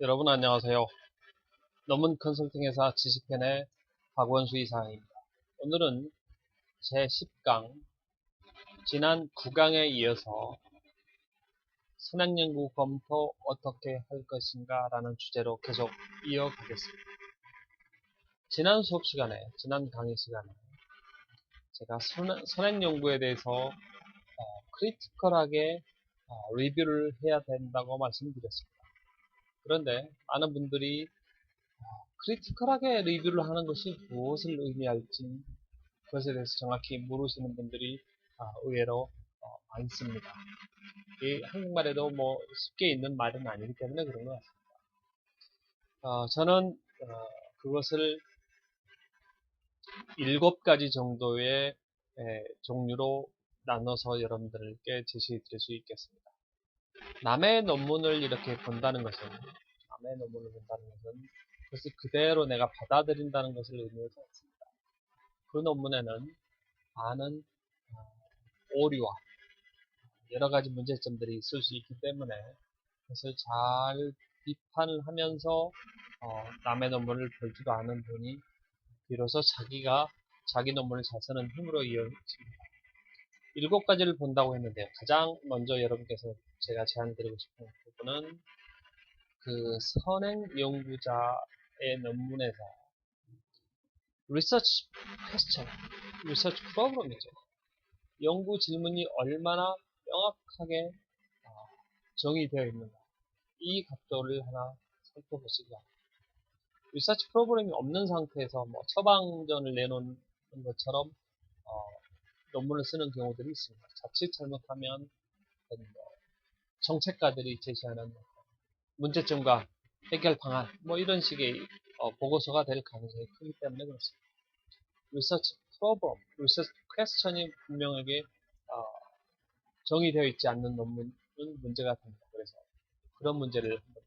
여러분 안녕하세요. 논문 컨설팅 회사 지식팬의 박원수 이사입니다. 오늘은 제10강 지난 9강에 이어서 선행연구 검토 어떻게 할 것인가 라는 주제로 계속 이어가겠습니다. 지난 수업 시간에 지난 강의 시간에 제가 선행연구에 대해서 어, 크리티컬하게 어, 리뷰를 해야 된다고 말씀드렸습니다. 그런데 많은 분들이 어, 크리티컬하게 리뷰를 하는 것이 무엇을 의미할지 그것에 대해서 정확히 모르시는 분들이 아, 의외로 어, 많습니다. 이 한국말에도 뭐 쉽게 있는 말은 아니기 때문에 그런 것 같습니다. 어, 저는 어, 그것을 일곱 가지 정도의 에, 종류로 나눠서 여러분들께 제시해 드릴 수 있겠습니다. 남의 논문을 이렇게 본다는 것은 남의 논문을 본다는 것은 그것을 그대로 내가 받아들인다는 것을 의미하지 않습니다. 그 논문에는 많은 어, 오류와 여러 가지 문제점들이 있을 수 있기 때문에 그것을 잘 비판을 하면서 어, 남의 논문을 볼지도 않은 분이 비로소 자기가 자기 논문을 잘 쓰는 힘으로 이어집니다. 일곱 가지를 본다고 했는데요. 가장 먼저 여러분께서 제가 제안드리고 싶은 부분은 그 선행 연구자의 논문에서 리서치 퀘스천, 리서치 프로그램이죠. 연구 질문이 얼마나 명확하게 어, 정의되어 있는가. 이 각도를 하나 살펴보시기 바랍니다. 리서치 프로그램이 없는 상태에서 뭐 처방전을 내놓는 것처럼 어, 논문을 쓰는 경우들이 있습니다. 자칫 잘못하면 뭐 정책가들이 제시하는 문제점과 해결 방안 뭐 이런 식의 어, 보고서가 될 가능성이 크기 때문에 그렇습니다. 리서치 프로그램, 리서치 퀘스천이 분명하게 어, 정의되어 있지 않는 논문은 문제가 됩니다. 그래서 그런 문제를 한번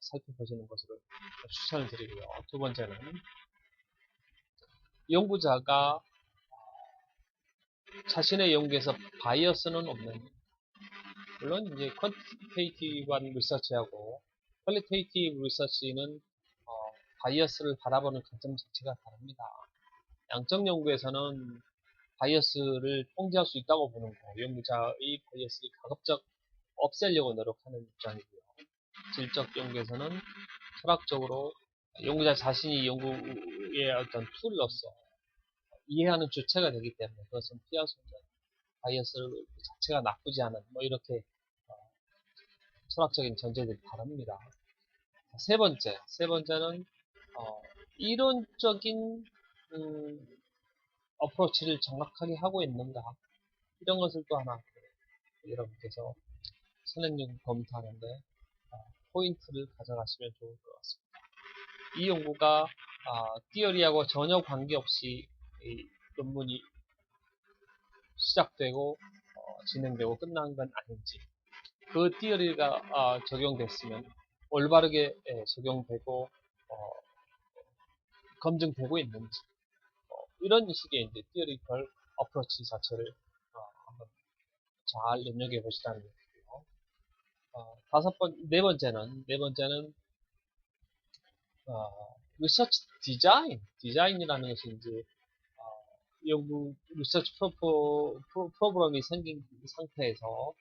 살펴보시는 것으로 추천을 드리고요. 두 번째는 연구자가 자신의 연구에서 바이어스는 없는 물론 이제 퀀티테이티브한 리서치하고 퀄리테이티브 리서치는 어, 바이어스를 바라보는 관점 자체가 다릅니다. 양적 연구에서는 바이어스를 통제할 수 있다고 보는 거, 연구자의 바이어스를 가급적 없애려고 노력하는 입장이고요. 질적 연구에서는 철학적으로 연구자 자신이 연구의 어떤 툴로서 이해하는 주체가 되기 때문에 그것은 피할 수 없는 바이어스 자체가 나쁘지 않은 뭐 이렇게 어, 철학적인 전제들이 다릅니다. 세 번째, 세 번째는 어, 이론적인 음, 어프로치를 정확하게 하고 있는가 이런 것을 또 하나 여러분께서 선행용 검토하는데 어, 포인트를 가져가시면 좋을 것 같습니다. 이 연구가 어, 띠어리하고 전혀 관계없이 논문이 시작되고 어, 진행되고 끝난 건 아닌지 그 띠어리가 어, 적용됐으면 올바르게 예, 적용되고 어, 검증되고 있는지 어, 이런 식의 이제 띠어리컬 어프로치 자체를 어, 한번 잘 눈여겨 보시라는 얘기고요. 어, 다섯 번, 네 번째는 네 번째는 리서치 디자인 디자인이라는 것이 이제 연구 리서치 프로, 프로, 프로그램이 생긴 상태에서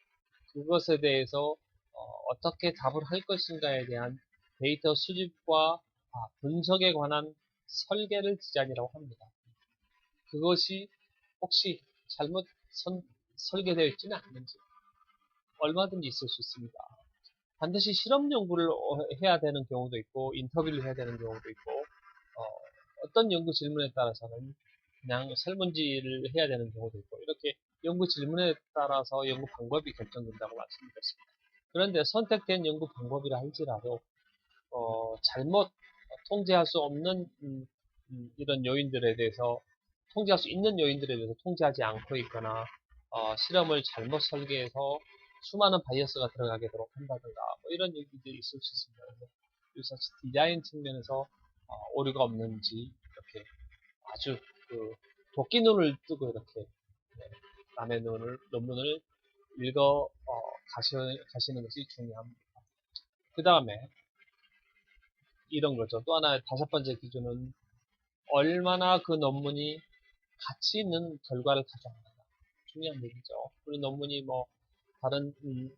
그것에 대해서 어, 떻게 답을 할 것인가에 대한 데이터 수집과 아, 분석에 관한 설계를 디자인이라고 합니다. 그것이 혹시 잘못 선, 설계되어 있지는 않는지 얼마든지 있을 수 있습니다. 반드시 실험 연구를 해야 되는 경우도 있고 인터뷰를 해야 되는 경우도 있고 어, 떤 연구 질문에 따라서는 그냥 설문지를 해야 되는 경우도 있고 이렇게 연구 질문에 따라서 연구 방법이 결정된다고 말씀드렸습니다. 그런데 선택된 연구 방법이라 할지라도 어, 잘못 통제할 수 없는 음, 음, 이런 요인들에 대해서 통제할 수 있는 요인들에 대해서 통제하지 않고 있거나 어, 실험을 잘못 설계해서 수많은 바이어스가 들어가게 되도록 한다든가 뭐 이런 얘기들이 있을 수 있습니다. 그래서 디자인 측면에서 어, 오류가 없는지 이렇게 아주 그 도끼 눈을 뜨고 이렇게 네, 남의 눈을 논문을 읽어 어, 가시, 가시는 것이 중요합니다. 그 다음에 이런 거죠. 또 하나 다섯 번째 기준은 얼마나 그 논문이 가치 있는 결과를 가져왔는가. 중요한 얘기죠. 우리 논문이 뭐 다른 음,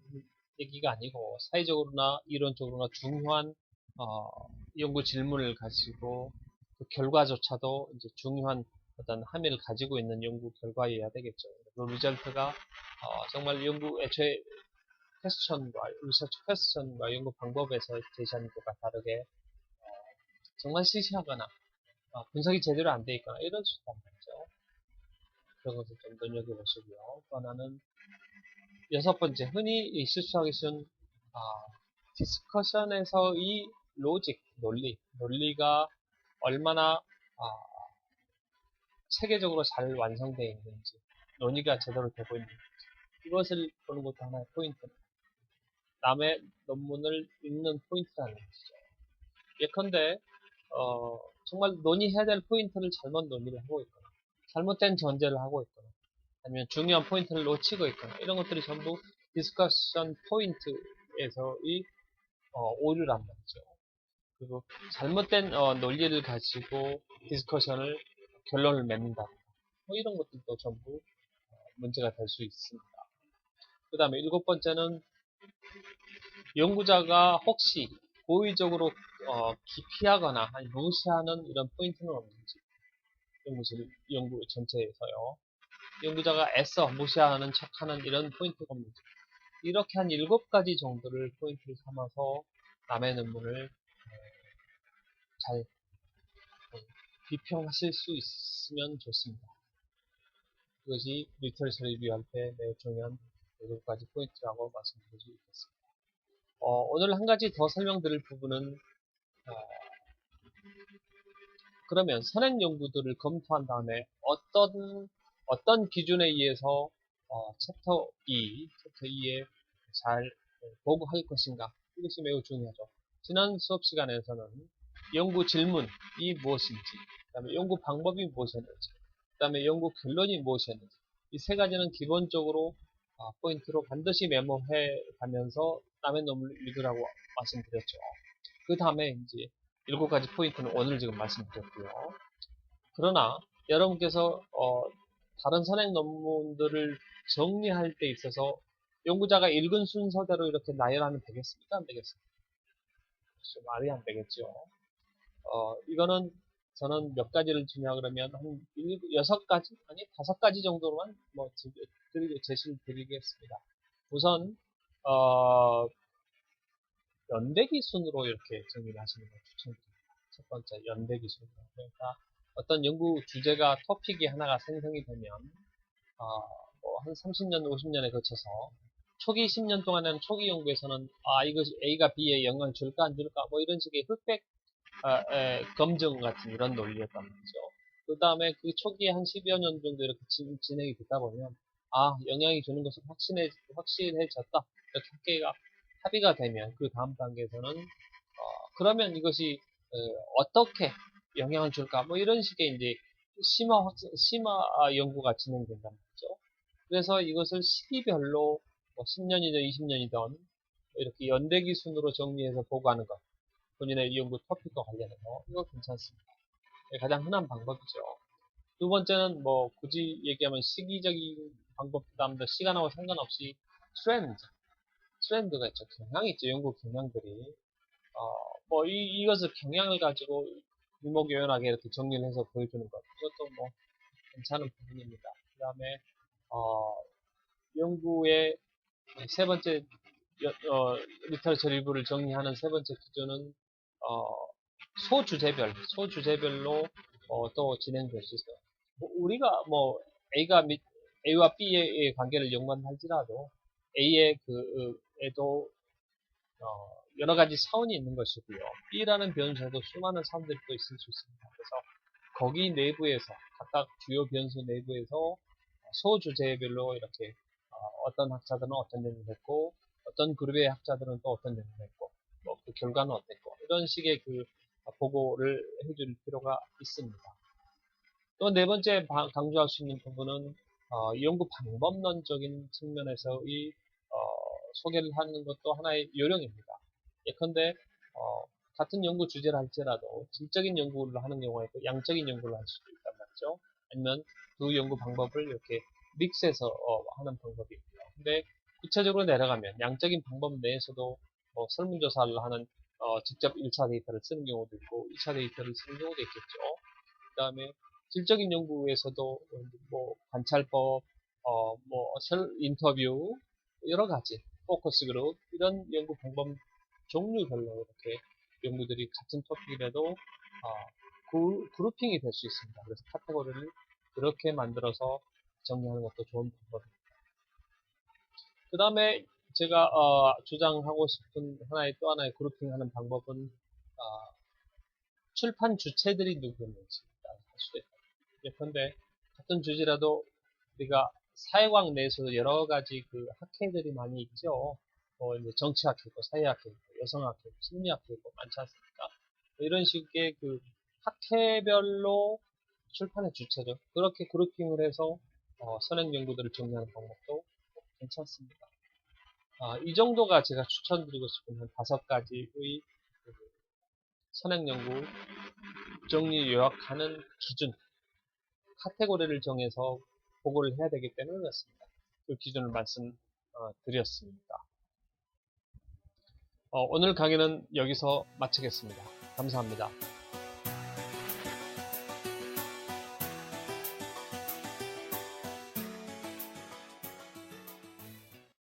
얘기가 아니고 사회적으로나 이론적으로나 중요한 어, 연구 질문을 가지고 그 결과조차도 이제 중요한 어떤 함의를 가지고 있는 연구 결과여야 되겠죠. 그 리절트가 어, 정말 연구 애초에 퀘스천과 리서치 퀘스천과 연구 방법에서 제시하는 것과 다르게 어, 정말 시시하거나 어, 분석이 제대로 안 돼 있거나 수 있단 말이죠. 그런 것을 좀 눈여겨보시고요. 또 하나는 여섯 번째 흔히 실수하기 쉬운 아, 디스커션에서의 로직, 논리, 논리가 얼마나 아, 체계적으로 잘 완성되어 있는지, 논의가 제대로 되고 있는지 이것을 보는 것도 하나의 포인트입니다. 남의 논문을 읽는 포인트라는 것이죠. 예컨대 어, 정말 논의해야 될 포인트를 잘못 논의를 하고 있거나 잘못된 전제를 하고 있거나 아니면 중요한 포인트를 놓치고 있거나 이런 것들이 전부 디스커션 포인트에서의 어, 오류란 말이죠. 그리고 잘못된 어, 논리를 가지고 디스커션을 결론을 맺는다. 뭐 이런 것들도 전부 어, 문제가 될 수 있습니다. 그 다음에 일곱 번째는 연구자가 혹시 고의적으로 어, 기피하거나 아니 무시하는 이런 포인트는 없는지 연구실 연구 전체에서요. 연구자가 애써 무시하는 척하는 이런 포인트가 없는지 이렇게 한 일곱 가지 정도를 포인트를 삼아서 남의 논문을 잘 비평하실 수 있으면 좋습니다. 그것이 리터리처 리뷰할 때 매우 중요한 여섯 가지 포인트라고 말씀드릴 수 있겠습니다. 어, 오늘 한 가지 더 설명드릴 부분은 어, 그러면 선행 연구들을 검토한 다음에 어떤 어떤 기준에 의해서 어, 챕터 2, 챕터 2에 잘 보고할 것인가 이것이 매우 중요하죠. 지난 수업 시간에서는 연구 질문이 무엇인지, 그 다음에 연구 방법이 무엇이었는지, 그 다음에 연구 결론이 무엇이었는지 이 세 가지는 기본적으로 어, 포인트로 반드시 메모해 가면서 남의 논문을 읽으라고 말씀드렸죠. 그 다음에 이제 일곱 가지 포인트는 오늘 지금 말씀드렸고요. 그러나 여러분께서 어, 다른 선행 논문들을 정리할 때 있어서 연구자가 읽은 순서대로 이렇게 나열하면 되겠습니까? 안 되겠습니까? 그렇죠. 말이 안 되겠죠. 어, 이거는 저는 몇 가지를 주냐 그러면 한 여섯 가지 아니 다섯 가지 정도로만 뭐 드리, 제시를 드리겠습니다. 우선 어, 연대기 순으로 이렇게 정리를 하시는 걸 추천드립니다. 첫 번째 연대기 순으로 그러니까 어떤 연구 주제가 토픽이 하나가 생성이 되면 어, 뭐한 30년, 50년에 거쳐서 초기 10년 동안에는 초기 연구에서는 아 이것이 A가 B에 영향을 줄까 안 줄까 뭐 이런 식의 흑백 아, 에, 검증 같은 이런 논리였단 말이죠. 그 다음에 그 초기에 한 10여 년 정도 이렇게 진, 행이 되다 보면 아 영향이 주는 것은 확신해, 확실해졌다 이렇게 학계가 합의가 되면 그 다음 단계에서는 어, 그러면 이것이 어, 떻게 영향을 줄까 뭐 이런 식의 이제 심화 확 심화 연구가 진행된단 말이죠. 그래서 이것을 시기별로 뭐 10년이든 20년이든 이렇게 연대기 순으로 정리해서 보고하는 것 본인의 연구 토픽과 관련해서 이거 괜찮습니다. 네, 가장 흔한 방법이죠. 두 번째는 뭐 굳이 얘기하면 시기적인 방법보다 시간하고 상관없이 트렌드, 트렌드가 있죠. 경향이 있죠. 연구 경향들이. 어, 뭐 이, 이것을 경향을 가지고 유목요연하게 이렇게 정리를 해서 보여주는 것. 이것도 뭐 괜찮은 부분입니다. 그 다음에 어, 연구의 세 번째 어, 리터처 리뷰를 정리하는 세 번째 기준은 어, 소주제별, 소주제별로 어, 또 진행될 수 있어요. 뭐 우리가 뭐 A가 미, A와 B의 관계를 연관할지라도 A의 그 에도 어, 여러 가지 사원이 있는 것이고요. B라는 변수에도 수많은 사원들이 또 있을 수 있습니다. 그래서 거기 내부에서 각각 주요 변수 내부에서 소주제별로 이렇게 어, 떤 학자들은 어떤 연구를 했고 어떤 그룹의 학자들은 또 어떤 연구를 했고 뭐 그 결과는 어땠고 이런 식의 그 보고를 해줄 필요가 있습니다. 또 네 번째 강조할 수 있는 부분은 어, 연구 방법론적인 측면에서의 어, 소개를 하는 것도 하나의 요령입니다. 예컨대 어, 같은 연구 주제를 할지라도 질적인 연구를 하는 경우가 있고 양적인 연구를 할 수도 있단 말이죠. 아니면 두 연구 방법을 이렇게 믹스해서 어, 하는 방법이 있고요. 근데 구체적으로 내려가면 양적인 방법 내에서도 뭐 설문조사를 하는 어, 직접 1차 데이터를 쓰는 경우도 있고 2차 데이터를 쓰는 경우도 있겠죠. 그 다음에 질적인 연구에서도 뭐 관찰법, 어, 뭐 설- 인터뷰 여러 가지 포커스 그룹 이런 연구 방법 종류별로 이렇게 연구들이 같은 토픽이라도 어, 그, 그룹핑이 될 수 있습니다. 그래서 카테고리를 그렇게 만들어서 정리하는 것도 좋은 방법입니다. 그 다음에 제가 어, 주장하고 싶은 하나의 또 하나의 그룹핑하는 방법은 어, 출판 주체들이 누구였는지 알 수도 있다. 예컨대 같은 주제라도 우리가 사회과학 내에서도 여러 가지 그 학회들이 많이 있죠. 뭐 이제 정치학회 있고 사회학회 있고 여성학회 있고 심리학회 있고 많지 않습니까? 이런 식의 그 학회별로 출판의 주체죠. 그렇게 그룹핑을 해서 어, 선행 연구들을 정리하는 방법도 괜찮습니다. 아, 이 정도가 제가 추천드리고 싶은 한 다섯 가지의 그 선행 연구 정리 요약하는 기준 카테고리를 정해서 보고를 해야 되기 때문에 그렇습니다. 그 기준을 말씀드렸습니다. 어, 오늘 강의는 여기서 마치겠습니다. 감사합니다.